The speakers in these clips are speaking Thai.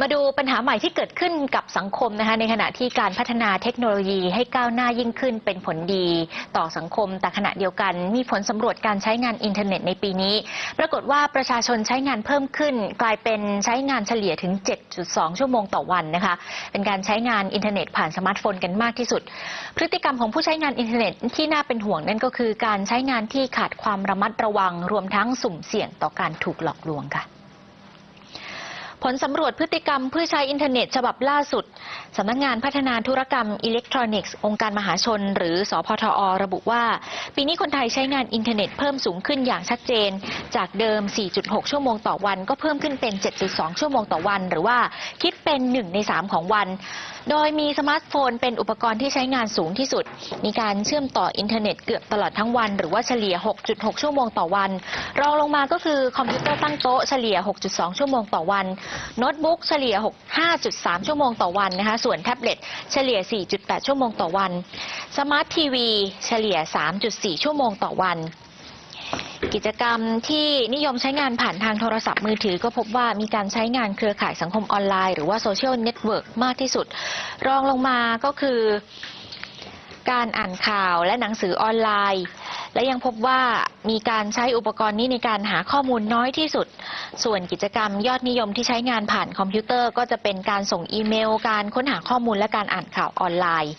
มาดูปัญหาใหม่ที่เกิดขึ้นกับสังคมนะคะในขณะที่การพัฒนาเทคโนโลยีให้ก้าวหน้ายิ่งขึ้นเป็นผลดีต่อสังคม แต่ขณะเดียวกันมีผลสำรวจการใช้งานอินเทอร์เน็ตในปีนี้ ปรากฏว่าประชาชนใช้งานเพิ่มขึ้น กลายเป็นใช้งานเฉลี่ยถึง 7.2 ชั่วโมงต่อวันนะคะเป็นการใช้งานอินเทอร์เน็ตผ่านสมาร์ทโฟนกันมากที่สุด พฤติกรรมของผู้ใช้งานอินเทอร์เน็ตที่น่าเป็นห่วงนั่นก็คือ การใช้งานที่ขาดความระมัดระวัง รวมทั้งสุ่มเสี่ยงต่อการถูกหลอกลวงค่ะ ผลสำรวจพฤติกรรมผู้ใช้อินเทอร์เน็ตฉบับล่าสุด สำนักงงานพัฒนาธุรกรรมอิเล็กทรอนิกส์ องค์การมหาชน หรือสพทอ ระบุว่า ปีนี้คนไทยใช้งานอินเทอร์เน็ตเพิ่มสูงขึ้นอย่างชัดเจน จากเดิม 4.6 ชั่วโมงต่อวัน ก็เพิ่มขึ้นเป็น 7.2 ชั่วโมงต่อวัน หรือว่าคิดเป็น 1 ใน 3 ของวัน โดยมีสมาร์ทโฟนเป็นอุปกรณ์ที่ใช้งานสูงที่สุด มีการเชื่อมต่ออินเทอร์เน็ตเกือบตลอดทั้งวัน หรือว่าเฉลี่ย 6.6 ชั่วโมงต่อวัน รองลงมาก็คือคอมพิวเตอร์ตั้งโต๊ะเฉลี่ย 6.2 ชั่วโมงต่อวันโน้ตบุ๊กเฉลี่ย 5.3 ชั่วโมงต่อวันนะคะส่วนแท็บเล็ตเฉลี่ย 4.8 ชั่วโมงต่อวันสมาร์ททีวีเฉลี่ย 3.4 ชั่วโมงต่อวัน กิจกรรมที่นิยมใช้งานผ่านทางโทรศัพท์มือถือก็พบว่ามีการใช้งานเครือข่ายสังคมออนไลน์หรือว่าโซเชียลเน็ตเวิร์กมากที่สุด รองลงมาก็คือการอ่านข่าวและหนังสือออนไลน์ และยังพบว่ามีการใช้อุปกรณ์นี้ในการหาข้อมูลน้อยที่สุด ส่วนกิจกรรมยอดนิยมที่ใช้งานผ่านคอมพิวเตอร์ ก็จะเป็นการส่งอีเมล การค้นหาข้อมูลและการอ่านข่าวออนไลน์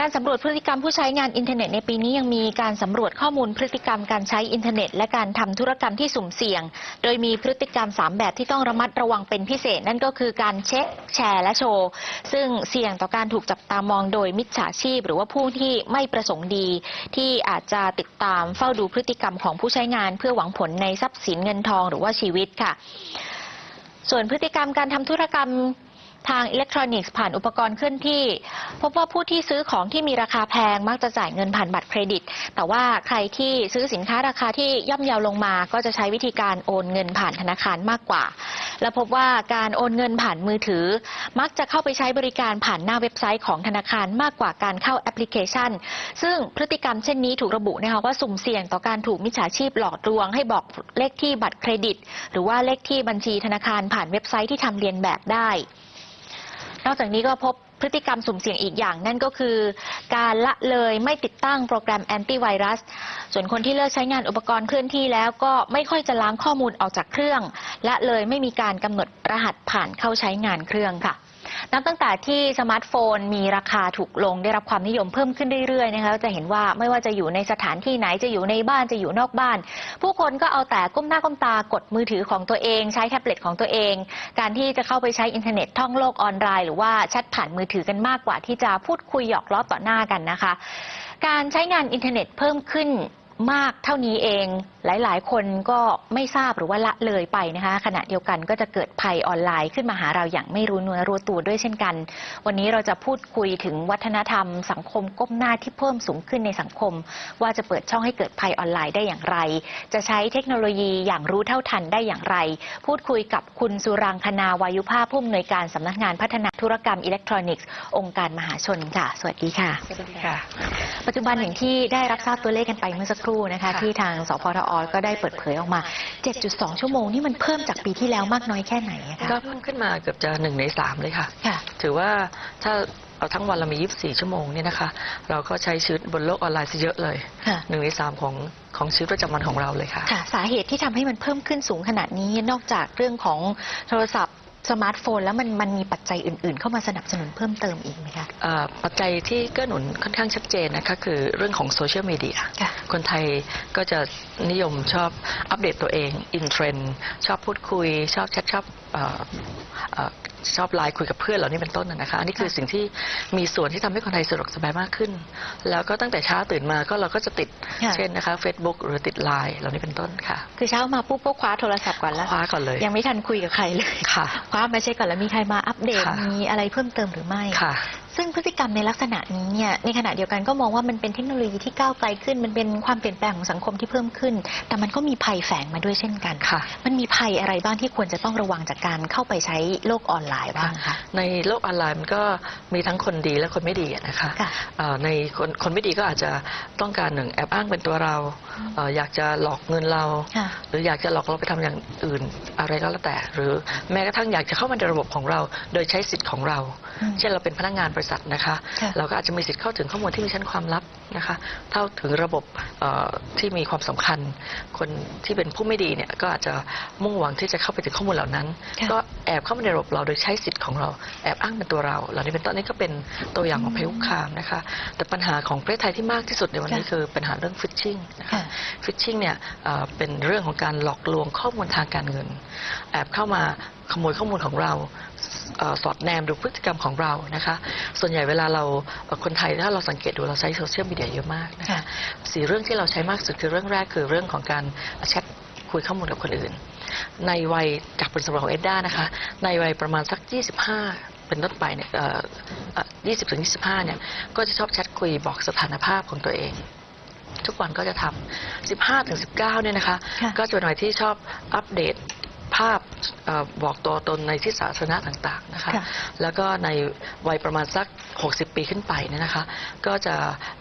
การสำรวจพฤติกรรมผู้ใช้งานอินเทอร์เน็ตในปีนี้ยังมีการสำรวจข้อมูลพฤติกรรมการใช้อินเทอร์เน็ต และการทำธุรกรรมที่สุ่มเสี่ยง โดยมีพฤติกรรม 3 แบบที่ต้องระมัดระวังเป็นพิเศษ นั่นก็คือการเช็คแชร์ และโชว์ ซึ่งเสี่ยงต่อการถูกจับตามองโดยมิจฉาชีพ หรือว่าผู้ที่ไม่ประสงค์ดี ที่อาจจะติดตามเฝ้าดูพฤติกรรมของผู้ใช้งาน เพื่อหวังผลในทรัพย์สินเงินทองหรือว่าชีวิตค่ะ ส่วนพฤติกรรมการทำธุรกรรม ทางอิเล็กทรอนิกส์ผ่านอุปกรณ์เคลื่อนที่ พบว่าผู้ที่ซื้อของที่มีราคาแพงมักจะจ่ายเงินผ่านบัตรเครดิต แต่ว่าใครที่ซื้อสินค้าราคาที่ย่อมเยาวลงมา ก็จะใช้วิธีการโอนเงินผ่านธนาคารมากกว่า และพบว่าการโอนเงินผ่านมือถือ มักจะเข้าไปใช้บริการผ่านหน้าเว็บไซต์ของธนาคารมากกว่าการเข้าแอปพลิเคชัน ซึ่งพฤติกรรมเช่นนี้ถูกระบุนะคะว่าสุ่มเสี่ยงต่อการถูกมิจฉาชีพหลอกลวง ให้บอกเลขที่บัตรเครดิต หรือว่าเลขที่บัญชีธนาคารผ่านเว็บไซต์ที่ทำเรียนแบบได้ นอกจากนี้ก็พบพฤติกรรมสุ่มเสี่ยงอีกอย่าง นั่นก็คือ การละเลยไม่ติดตั้งโปรแกรมแอนตี้ไวรัส ส่วนคนที่เลิกใช้งานอุปกรณ์เคลื่อนที่แล้วก็ไม่ค่อยจะล้างข้อมูลออกจากเครื่อง และเลยไม่มีการกำหนดรหัสผ่านเข้าใช้งานเครื่องค่ะ นับตั้งแต่ที่สมาร์ทโฟนมีราคาถูกลงได้รับความนิยมเพิ่มขึ้นเรื่อยๆนะคะจะเห็นว่าไม่ว่าจะอยู่ในสถานที่ไหนจะอยู่ในบ้านจะอยู่นอกบ้าน ผู้คนก็เอาแต่ก้มหน้าก้มตากดมือถือของตัวเอง ใช้แท็บเล็ตของตัวเอง การที่จะเข้าไปใช้อินเทอร์เน็ตท่องโลกออนไลน์ หรือว่าแชทผ่านมือถือกันมากกว่าที่จะพูดคุยหยอกล้อต่อหน้ากันนะคะ การใช้งานอินเทอร์เน็ตเพิ่มขึ้น มากเท่านี้เอง หลายๆ คนก็ไม่ทราบหรือว่าละเลยไปนะคะ ขณะเดียวกันก็จะเกิดภัยออนไลน์ขึ้นมาหาเราอย่างไม่รู้เนื้อรู้ตัวด้วยเช่นกัน วันนี้เราจะพูดคุยถึงวัฒนธรรม สังคมก้มหน้าที่เพิ่มสูงขึ้นในสังคม ว่าจะเปิดช่องให้เกิดภัยออนไลน์ได้อย่างไร จะใช้เทคโนโลยีอย่างรู้เท่าทันได้อย่างไร พูดคุยกับคุณสุรังคณาวายุภาพผู้อำนวยการสำนักงานพัฒนาธุรกรรมอิเล็กทรอนิกส์องค์การมหาชนค่ะ สวัสดีค่ะ สวัสดีค่ะ ปัจจุบันอย่างที่ได้รับทราบตัวเลขกันไปเมื่อสักครู่นะคะค่ะที่ทางสพทอก็ได้เปิดเผยออกมา 7.2 ชั่วโมงนี่มันเพิ่มจากปีที่แล้วมากน้อยแค่ไหนอะคะก็เพิ่มขึ้นมาเกือบจะหนึ่งในสามเลยค่ะค่ะถือว่าถ้าเอาทั้งวันเรามี 24 ชั่วโมงเนี่ยนะคะ เราก็ใช้ชีวิตบนโลกออนไลน์ซะเยอะเลยค่ะหนึ่งในสามของของชีวิตประจำวันของเราเลยค่ะค่ะสาเหตุที่ทำให้มันเพิ่มขึ้นสูงขนาดนี้นอกจากเรื่องของโทรศัพท์ สมาร์ทโฟนแล้วมันมันมีปัจจัยอื่น ๆ เข้ามาสนับสนุนเพิ่มเติมอีกไหมคะอ่าปัจจัยที่เกื้อหนุนค่อนข้างชัดเจนนะคะคือเรื่องของโซเชียลมีเดียค่ะคนไทยก็จะนิยมชอบอัปเดตตัวเอง อินเทรนด์ชอบพูดคุย ชอบแชทชอบเอ่อเอ่อ ชอบไลน์คุยกับเพื่อนเหล่านี้เป็นต้นนะนะคะ อันนี้คือสิ่งที่มีส่วนที่ทำให้คนไทยสะดวกสบายมากขึ้น แล้วก็ตั้งแต่เช้าตื่นมาก็เราก็จะติดค่ะเช่นนะคะ Facebook หรือติดไลน์เหล่านี้เป็นต้นค่ะ คือเช้ามาปุ๊บก็คว้าโทรศัพท์ก่อนแล้วคว้าก่อนเลย ยังไม่ทันคุยกับใครเลยค่ะคว้ามาเช็คก่อนแล้วมีใครมาอัปเดตค่ะมีอะไรเพิ่มเติมหรือไม่ค่ะ ซึ่งพฤติกรรมในลักษณะนี้เนี่ยในขณะเดียวกันก็มองว่ามันเป็นเทคโนโลยีที่ก้าวไกลขึ้น มันเป็นความเปลี่ยนแปลงของสังคมที่เพิ่มขึ้น แต่มันก็มีภัยแฝงมาด้วยเช่นกันค่ะ มันมีภัยอะไรบ้างที่ควรจะต้องระวังจากการเข้าไปใช้โลกออนไลน์ไลน์บ้างคะในโลกออนไลน์มันก็มีทั้งคนดีและคนไม่ดีอะนะคะค่ะเอ่อในคนคนไม่ดีก็อาจจะต้องการหนึ่งแอบอ้างเป็นตัวเราเอ่ออยากจะหลอกเงินเราค่ะหรืออยากจะหลอกเราไปทำอย่างอื่นอะไรก็แล้วแต่ หรือแม้กระทั่งอยากจะเข้ามาในระบบของเรา โดยใช้สิทธิ์ของเราอืม เช่นเราเป็นพนักงานบริษัทนะคะค่ะเราก็อาจจะมีสิทธิ์เข้าถึงข้อมูลที่มีชั้นความลับนะคะเท่าถึงระบบเอ่อที่มีความสำคัญ คนที่เป็นผู้ไม่ดีเนี่ยก็อาจจะมุ่งหวังที่จะเข้าไปถึงข้อมูลเหล่านั้นค่ะก็แอบเข้ามาในระบบเราโดยใช้สิทธิ์ของเราแอบอ้างเป็นตัวเราเหล่านี้เป็นต้นนี้ก็เป็นตัวอย่างของภัยคุกคามนะคะ แต่ปัญหาของประเทศไทยที่มากที่สุดในวันนี้ค่ะคือปัญหาเรื่องฟิชชิงนะคะค่ะฟิชชิงเนี่ยเอ่อเป็นเรื่องของการหลอกลวงข้อมูลทางการเงิน แอบเข้ามา ขโมยข้อมูลของเราเอ่อสอดแนมดูพฤติกรรมของเรานะคะ ส่วนใหญ่เวลาเราเอ่อคนไทยถ้าเราสังเกตดูเราใช้โซเชียลมีเดียเยอะมากนะคะค่ะสี่เรื่องที่เราใช้มากสุดคือเรื่องแรกคือเรื่องของการแชทคุยข้อมูลกับคนอื่น ในวัยจากผลสำรวจของเอ็ดด้านะคะ ในวัยประมาณสัก 25 เป็นต้นไปเนี่ยเอ่อเอ่อ20ถึง25เนี่ย ก็จะชอบแชทคุยบอกสถานภาพของตัวเองทุกวันก็จะทำ 15 ถึง 19 เนี่ยนะคะค่ะก็จะเป็นวัยที่ชอบอัปเดต ภาพเออบอกตัวตนในที่สาธารณะต่างๆนะคะค่ะแล้วก็ในวัยประมาณสัก 60 ปีขึ้นไปเนี่ยนะคะ ก็จะ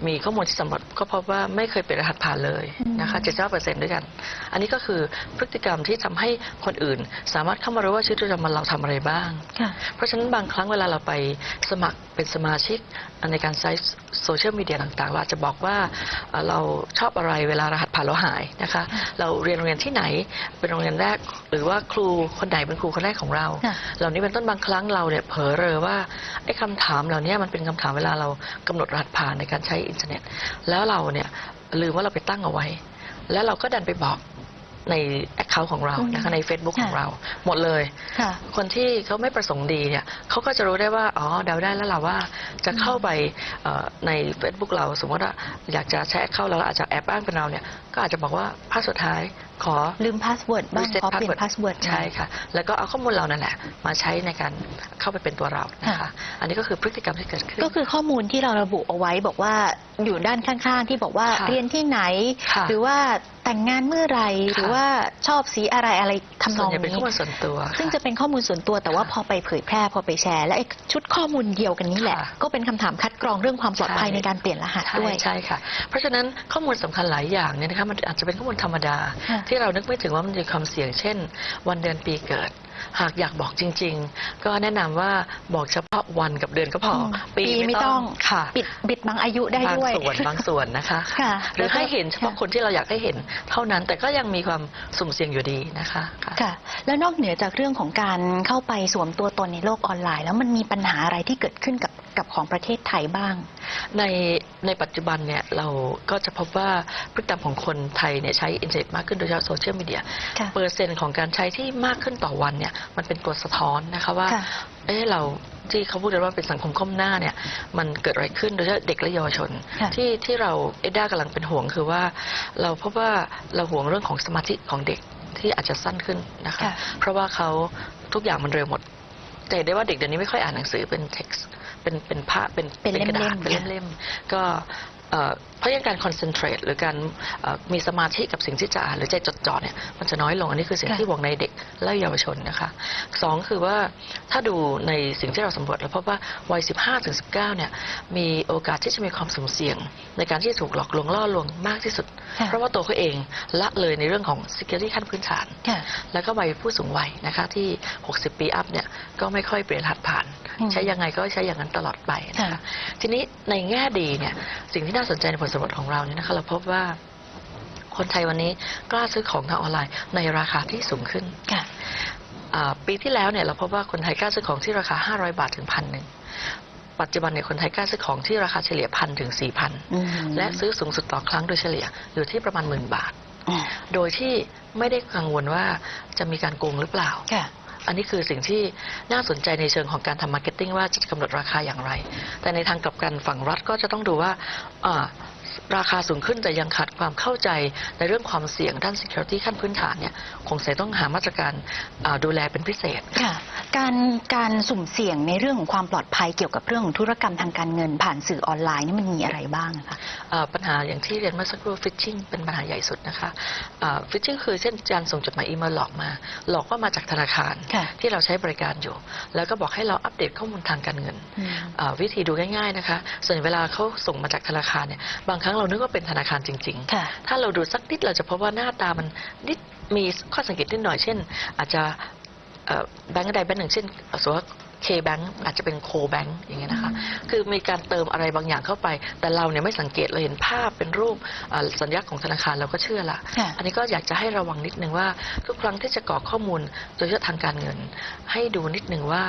มีข้อมูลที่สำรวจก็พบว่าไม่เคยเปลี่ยนรหัสผ่านเลยนะคะ79%ด้วยกัน อันนี้ก็คือพฤติกรรมที่ทำให้คนอื่น สามารถเข้ามารู้ว่าชีวิตประจำวันเราทำอะไรบ้างค่ะเพราะฉะนั้นบางครั้งเวลาเราไปสมัครเป็นสมาชิกในการใช้ โซเชียลมีเดียต่างๆ เราอาจจะบอกว่าเอ่อเราชอบอะไรเวลารหัสผ่านเราหายนะคะ เราเรียนโรงเรียนที่ไหน เป็นโรงเรียนแรก หรือว่าครูคนไหนเป็นครูคนแรกของเราค่ะเหล่านี้เป็นต้นบางครั้งเราเนี่ยเผลอเรอว่าไอ้คำถามเหล่านี้มันเป็นคำถามเวลาเรากำหนดรหัสผ่านในการใช้อินเทอร์เน็ต แล้วเราเนี่ยลืมว่าเราไปตั้งเอาไว้ แล้วเราก็ดันไปบอก ในแอคเคาท์ของเรานะคะใน Facebook ของค่ะเรา หมดเลย ค่ะ คนที่เขาไม่ประสงค์ดีเนี่ยเขาก็จะรู้ได้ว่า อ๋อเดาได้แล้วล่ะว่าจะเข้าไปเอ่อใน Facebook เราสมมติว่าอยากจะแชร์เข้าเราอาจจะแอบอ้างเป็นเราเนี่ย ก็อาจจะบอกว่าภาพสุดท้ายขอลืมพาสเวิร์ดบ้าง reset ขอเปลี่ยน password พาสเวิร์ดใช่ค่ะ แล้วก็เอาข้อมูลเรานั่นแหละ มาใช้ในการเข้าไปเป็นตัวเรานะคะค่ะอันนี้ก็คือพฤติกรรมที่เกิดขึ้น ก็คือข้อมูลที่เราระบุเอาไว้บอกว่าอยู่ด้านข้างๆ ที่บอกว่าค่ะเรียนที่ไหนค่ะหรือว่าแต่งงานเมื่อไหรค่ะหรือว่าชอบสีอะไรอะไรทำนส่วอนงใหญ่เป็นข้อนี้มูลส่วนตัว ซึ่งค่จะเป็นข้อมูลส่วนตัวแต่ว่าค่ะพอไปเผยแพร่พอไปแชร์ และไอ้ชุดข้อมูลเดียวกันนี้แหละค่ะก็เป็นคำถามคัดกรองเรื่องความปลอดภัยใช่ในการเปลี่ยนรหัสใช่ด้วยใช่ค่ะ เพราะฉะนั้นข้อมูลสำคัญหลายอย่างเนี่ยนะคะมันอาจจะเป็นข้อมูลธรรมดาค่ะที่เรานึกไม่ถึงว่ามันมีความเสี่ยงเช่น วันเดือนปีเกิด หากอยากบอกจริง ๆ ก็แนะนำว่าบอกเฉพาะวันกับเดือนก็พออมปีปีไม่ไม่ต้ต้อองงค่ะ ปิดบิดบังอายุได้บางด้วย ส่วนบางส่วนนะคะค่ะหรือแล้วก็ให้เห็นเฉพาะค่ะ คนที่เราอยากให้เห็นเท่านั้นแต่ก็ยังมีความสุ่มเสี่ยงอยู่ดีนะคะค่ะ ค่ะ แล้วนอกเหนือจากเรื่องของการเข้าไปสวมตัวตนในโลกออนไลน์ แล้วมันมีปัญหาอะไรที่เกิดขึ้นกับกับของประเทศไทยบ้าง ในในปัจจุบันเนี่ยเราก็จะพบว่าพฤติกรรมของคนไทยเนี่ยใช้อินเทอร์เน็ตมากขึ้นโดยเฉพาะโซเชียลมีเดียค่ะ เปอร์เซ็นต์ของการใช้ที่มากขึ้นต่อวันเนี่ยมันเป็นตัวสะท้อนนะคะว่าค่ะเอ๊ะเราที่เขาพูดกันว่าเป็นสังคมก้มหน้าเนี่ยมันเกิดอะไรขึ้นโดยเฉพาะเด็กและเยาวชนค่ะที่ที่เราเอ็ดด้ากำลังเป็นห่วงคือว่า เราพบว่าเราห่วงเรื่องของสมาธิของเด็กที่อาจจะสั้นขึ้นนะคะค่ะเพราะว่าเขาทุกอย่างมันเร็วหมดแต่เห็นได้ว่าเด็กเดี๋ยวนี้ไม่ค่อยอ่านหนังสือเป็น text เป็นเป็นภาพเป็นเป็นกระดาษเล่มๆเป็นค่ะเล่มๆก็ เอ่อเพราะยังการคอนเซนเทรตหรือการเอ่อมีสมาธิกับสิ่งที่จะอ่านหรือใจจดจ่อเนี่ยมันจะน้อยลงอันนี้คือสิ่งค่ะที่ห่วงในเด็กและเยาวชนนะคะสองคือว่าถ้าดูในสิ่งที่เราสำรวจแล้วพบว่าวัย 15ถึง19 เนี่ยมีโอกาสที่จะมีความสุ่มเสี่ยง ในการที่จะถูกหลอกลวงล่อลวงมากที่สุดค่ะเพราะว่าตัวเขาเองละเลยในเรื่องของ security ขั้นพื้นฐานค่ะแล้วก็วัยผู้สูงวัยนะคะที่ 60 ปีอัพเนี่ยก็ไม่ค่อยเปลี่ยนรหัสผ่านอืม ใช้ยังไงก็ใช้อย่างนั้นตลอดไปนะคะค่ะทีนี้ในแง่ดีเนี่ยสิ่งที่น่าสนใจในผลสำรวจของเราเนี่ยนะคะเราพบว่าคนไทยวันนี้กล้าซื้อของทางออนไลน์ในราคาที่สูงขึ้นค่ะอ่าปีที่แล้วเนี่ยเราพบว่าคนไทยกล้าซื้อของที่ราคา 500 บาทถึงพันหนึ่งปัจจุบันเนี่ยคนไทยกล้าซื้อของที่ราคาเฉลี่ยพันถึงสี่พันอืมและซื้อสูงสุดต่อครั้งโดยเฉลี่ยอยู่ที่ประมาณหมื่นบาทอืมโดยที่ไม่ได้กังวลว่าจะมีการโกงหรือเปล่าค่ะ อันนี้คือสิ่งที่น่าสนใจในเชิงของการทำมาร์เก็ตติ้งว่าจะกำหนดราคาอย่างไร แต่ในทางกลับกันฝั่งรัฐก็จะต้องดูว่าอ่า ราคาสูงขึ้นแต่ยังขาดความเข้าใจในเรื่องความเสี่ยงด้าน security ขั้นพื้นฐานเนี่ยคงจะต้องหามาตรการอ่าดูแลเป็นพิเศษค่ะการการสุ่มเสี่ยงในเรื่องของความปลอดภัยเกี่ยวกับเรื่องของธุรกรรมทางการเงิน ผ่านสื่อออนไลน์นี่มันมีอะไรบ้างอะคะเอ่อปัญหาอย่างที่เรียนเมื่อสักครู่ฟิชชิงเป็นปัญหาใหญ่สุดนะคะฟิชชิงคือเช่นการส่งจดหมายอีเมลหลอกมา หลอกว่ามาจากธนาคารค่ะที่เราใช้บริการอยู่ แล้วก็บอกให้เราอัปเดตข้อมูลทางการเงินอืมเอ่อวิธีดูง่ายๆนะคะส่วนใหญ่เวลาเขาส่งมาจากธนาคารเนี่ยบางครั้งเรานึกว่าเป็นธนาคารจริง ค่ะ ๆ ถ้าเราดูสักนิดเราจะพบว่าหน้าตามันนิดมีข้อสังเกตนิดหน่อยเช่น อาจจะเอ่อแบงก์ใดแบงก์หนึ่งเช่นสมมติว่า เคแบงก์อาจจะเป็นโคแบงก์อย่างเงี้ยนะคะ คือมีการเติมอะไรบางอย่างเข้าไป แต่เราเนี่ยไม่สังเกตเราเห็นภาพเป็นรูปเอ่อสัญลักษณ์ของธนาคารเราก็เชื่อละค่ะอันนี้ก็อยากจะให้ระวังนิดนึงว่า ทุกครั้งที่จะกรอกข้อมูลโดยเฉพาะทางการเงิน ให้ดูนิดนึงว่า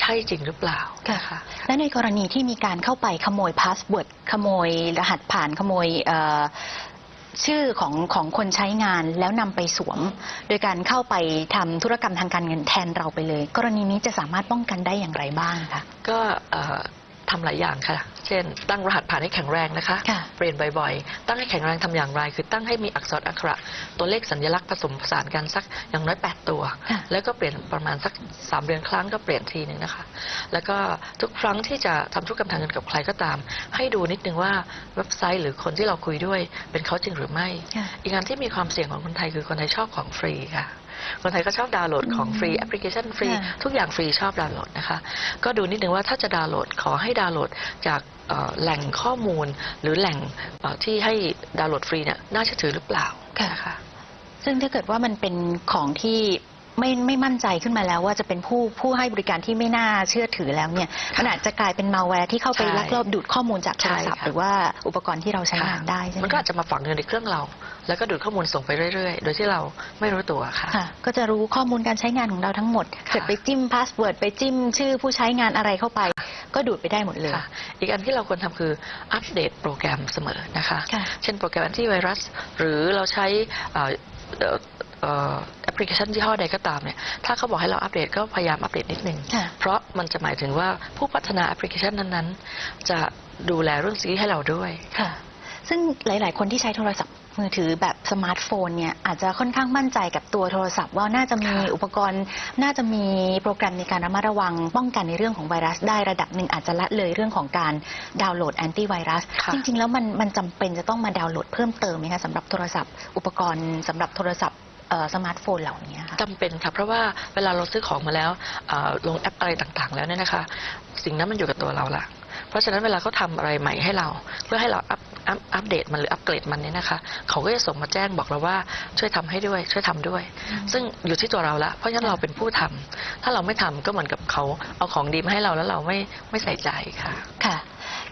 ใช่จริงหรือเปล่าค่ะนะคะและในกรณีที่มีการเข้าไปขโมยพาสเวิร์ดขโมยรหัสผ่านขโมยเอ่อ ชื่อของของคนใช้งานแล้วนำไปสวม โดยการเข้าไปทำธุรกรรมทางการเงินแทนเราไปเลย กรณีนี้จะสามารถป้องกันได้อย่างไรบ้างคะก็ ทำหลายอย่างค่ะ เช่น ตั้งรหัสผ่านให้แข็งแรงนะคะค่ะเปลี่ยนบ่อยๆ ตั้งให้แข็งแรงทำอย่างไร คือตั้งให้มีอักษรอักขระตัวเลขสัญลักษณ์ผสมผสานกันสักอย่างน้อย 8 ตัวค่ะแล้วก็เปลี่ยนประมาณสัก 3 เดือนครั้งก็เปลี่ยนทีหนึ่งนะคะ แล้วก็ทุกครั้งที่จะทำธุรกรรมทางเงินกับใครก็ตาม ให้ดูนิดนึงว่าเว็บไซต์หรือคนที่เราคุยด้วยเป็นเขาจริงหรือไม่ค่ะอีกอันที่มีความเสี่ยงของคนไทยคือคนไทยชอบของฟรีค่ะ คนไทยก็ชอบดาวน์โหลดของฟรีแอปพลิเคชันฟรีค่ะทุกอย่างฟรีชอบดาวน์โหลดนะคะ ก็ดูนิดนึงว่าถ้าจะดาวน์โหลดขอให้ดาวน์โหลดจากเอ่อแหล่งข้อมูล หรือแหล่งเอ่อที่ให้ดาวน์โหลดฟรีเนี่ยน่าเชื่อถือหรือเปล่าค่ะนะคะซึ่งถ้าเกิดว่ามันเป็นของที่ ไม่ไม่มั่นใจขึ้นมาแล้วว่าจะเป็นผู้ผู้ให้บริการที่ไม่น่าเชื่อถือแล้วเนี่ยมันอาจจะกลายเป็นมาแวร์ที่เข้าไปใช่ลักลอบดูดข้อมูลจากโทรศัพท์ใช่ค่ะ หรือว่าอุปกรณ์ที่เราใช้งานได้ใช่ไหมมันก็อาจจะมาฝังอยู่ในเครื่องเรา แล้วก็ดูดข้อมูลส่งไปเรื่อยๆ โดยที่เราไม่รู้ตัวค่ะ ค่ะ ก็จะรู้ข้อมูลการใช้งานของเราทั้งหมดค่ะ เกิดไปจิ้มพาสเวิร์ดไปจิ้มชื่อผู้ใช้งานอะไรเข้าไป ก็ดูดไปได้หมดเลย ค่ะอีกอันที่เราควรทำคืออัปเดตโปรแกรมเสมอนะคะ ค่ะเช่นโปรแกรมแอนตี้ไวรัส หรือเราใช้เอ่อเอ่อเอ่อ แอปพลิเคชันยี่ห้อใดก็ตามเนี่ยถ้าเขาบอกให้เราอัปเดตก็พยายามอัปเดตนิดนึงค่ะเพราะมันจะหมายถึงว่าผู้พัฒนาแอปพลิเคชันนั้นๆ จะดูแลเรื่องซีให้เราด้วยค่ะ ซึ่งหลาย ๆ คนที่ใช้โทรศัพท์มือถือแบบสมาร์ทโฟนเนี่ยอาจจะค่อนข้างมั่นใจกับตัวโทรศัพท์ว่าน่าจะมีค่ะอุปกรณ์ น่าจะมีโปรแกรมในการระมัดระวัง ป้องกันในเรื่องของไวรัสได้ระดับหนึ่งอาจจะละเลยเรื่องของการดาวน์โหลดแอนตี้ไวรัสค่ะจริง ๆ แล้วมันมันจำเป็นจะต้องมาดาวน์โหลดเพิ่มเติมไหมคะสำหรับโทรศัพท์ อุปกรณ์สำหรับโทรศัพท์เอ่อ สมาร์ทโฟนเหล่านี้ค่ะจำเป็นค่ะเพราะว่าเวลาเราซื้อของมาแล้วเอ่อลงแอปอะไรต่างๆ แล้วเนี่ยนะคะ สิ่งนั้นมันอยู่กับตัวเราละเพราะฉะนั้นเวลาเขาทำอะไรใหม่ให้เรา เพื่อให้เราอัพอัพอัปเดตมันหรืออัปเกรดมันเนี่ยนะคะ เขาก็จะส่งมาแจ้งบอกเราว่าช่วยทำให้ด้วย ช่วยทำด้วยอืมซึ่งอยู่ที่ตัวเราละเพราะฉะนั้นเราเป็นผู้ทำถ้าเราไม่ทำก็เหมือนกับเขาเอาของดีมาให้เราแล้วเราไม่ไม่ใส่ใจค่ะค่ะ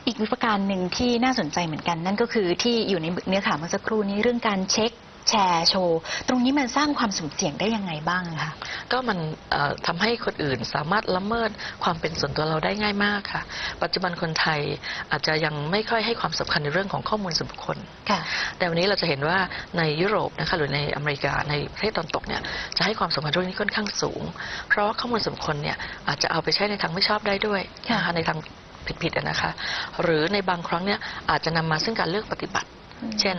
อีกประการหนึ่งที่น่าสนใจเหมือนกันนั่นก็คือที่อยู่ในเนื้อข่าวเมื่อสักครู่นี้เรื่องการเช็ค แชร์โชว์ ตรงนี้มันสร้างความสุ่มเสี่ยงได้ยังไงบ้างอะคะ ก็มันเอ่อทำให้คนอื่นสามารถละเมิดความเป็นส่วนตัวเราได้ง่ายมากค่ะ ปัจจุบันคนไทยอาจจะยังไม่ค่อยให้ความสำคัญในเรื่องของข้อมูลส่วนบุคคล ค่ะ แต่วันนี้เราจะเห็นว่าในยุโรปนะคะหรือในอเมริกาในประเทศตะวันตกเนี่ยจะให้ความสำคัญเรื่องนี้ค่อนข้างสูง เพราะว่าข้อมูลส่วนบุคคลเนี่ยอาจจะเอาไปใช้ในทางไม่ชอบได้ด้วยค่ะ นะคะในทางผิดๆอะนะคะ หรือในบางครั้งเนี่ยอาจจะนำมาซึ่งการเลือกปฏิบัติ เช่น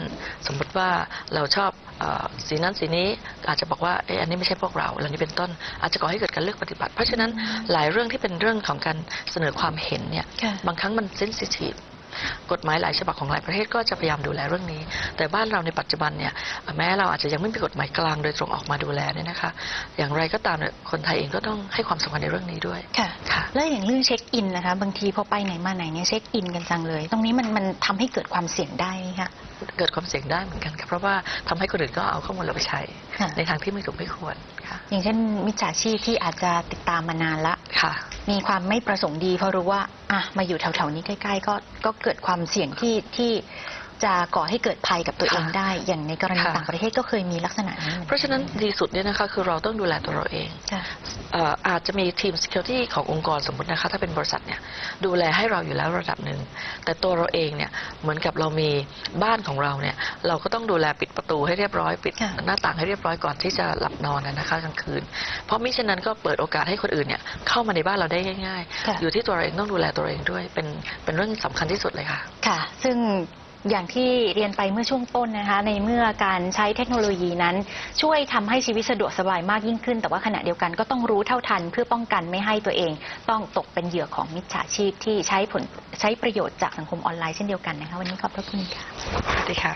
สมมติว่าเราชอบเออสีนั้นสีนี้อาจจะบอกว่าเอออันนี้ไม่ใช่พวกเราเหล่านี้เป็นต้น อาจจะก่อให้เกิดการเลือกปฏิบัติ เพราะฉะนั้นหลายเรื่องที่เป็นเรื่องของการเสนอความเห็นเนี่ยค่ะบางครั้งมันเซนซิทีฟกฎหมายหลายฉบับของหลายประเทศก็จะพยายามดูแลเรื่องนี้ แต่บ้านเราในปัจจุบันเนี่ยแม้เราอาจจะยังไม่มีกฎหมายกลางโดยตรงออกมาดูแลเนี่ยนะคะ อย่างไรก็ตามเนี่ยคนไทยเองก็ต้องให้ความสำคัญในเรื่องนี้ด้วยค่ะค่ะแล้วอย่างเรื่องเช็คอินนะคะ บางทีพอไปไหนมาไหนเนี่ยเช็คอินกันจังเลย ตรงนี้มันมันทำให้เกิดความเสี่ยงได้ไหมคะ เกิดความเสี่ยงได้เหมือนกันครับเพราะว่าทำให้คนอื่นก็เอาข้อมูลเราไปใช้ค่ะในทางที่ไม่ถูกไม่ควรค่ะอย่างเช่นมิจฉาชีพที่อาจจะติดตามมานานละค่ะ มีความไม่ประสงค์ดีเพราะรู้ว่าอะมาอยู่แถวๆนี้ใกล้ ๆ ก็ก็เกิดความเสี่ยงที่ที่ จะก่อให้เกิดภัยกับตัวเองค่ะได้ อย่างในกรณีค่ะต่างประเทศก็เคยมีลักษณะนี้หมือกัเพราะฉะนั้นดีสุดเนี่ยนะคะคือเราต้องดูแลตัวเราเองค่ะเอ่ออาจจะมีทีม Security ขององค์กรสมมตินะคะ ถ้าเป็นบริษัทเนี่ยดูแลให้เราอยู่แล้วระดับหนึ่งแต่ตัวเราเองเนี่ยเหมือนกับเรามีบ้านของเราเนี่ยเราก็ต้องดูแลปิดประตูให้เรียบร้อยปิดค่ะหน้าต่างให้เรียบร้อยก่อนที่จะหลับนอนนะนะคะกลางคืน เพราะมิฉะนั้นก็เปิดโอกาสให้คนอื่นเนี่ยเข้ามาในบ้านเราได้ง่ายค่ะๆอยู่ที่ตัวเราเองต้องดูแลตัวเราเองด้วยเป็นเป็นเรื่องสำคัญที่สุดเลยค่ะค่ะ ซึ่ง อย่างที่เรียนไปเมื่อช่วงต้นนะคะ ในเมื่อการใช้เทคโนโลยีนั้น ช่วยทำให้ชีวิตสะดวกสบายมากยิ่งขึ้น แต่ว่าขณะเดียวกันก็ต้องรู้เท่าทัน เพื่อป้องกันไม่ให้ตัวเอง ต้องตกเป็นเหยื่อของมิจฉาชีพที่ใช้ผลใช้ประโยชน์จากสังคมออนไลน์เช่นเดียวกันนะคะวันนี้ขอบพระคุณค่ะสวัสดีค่ะ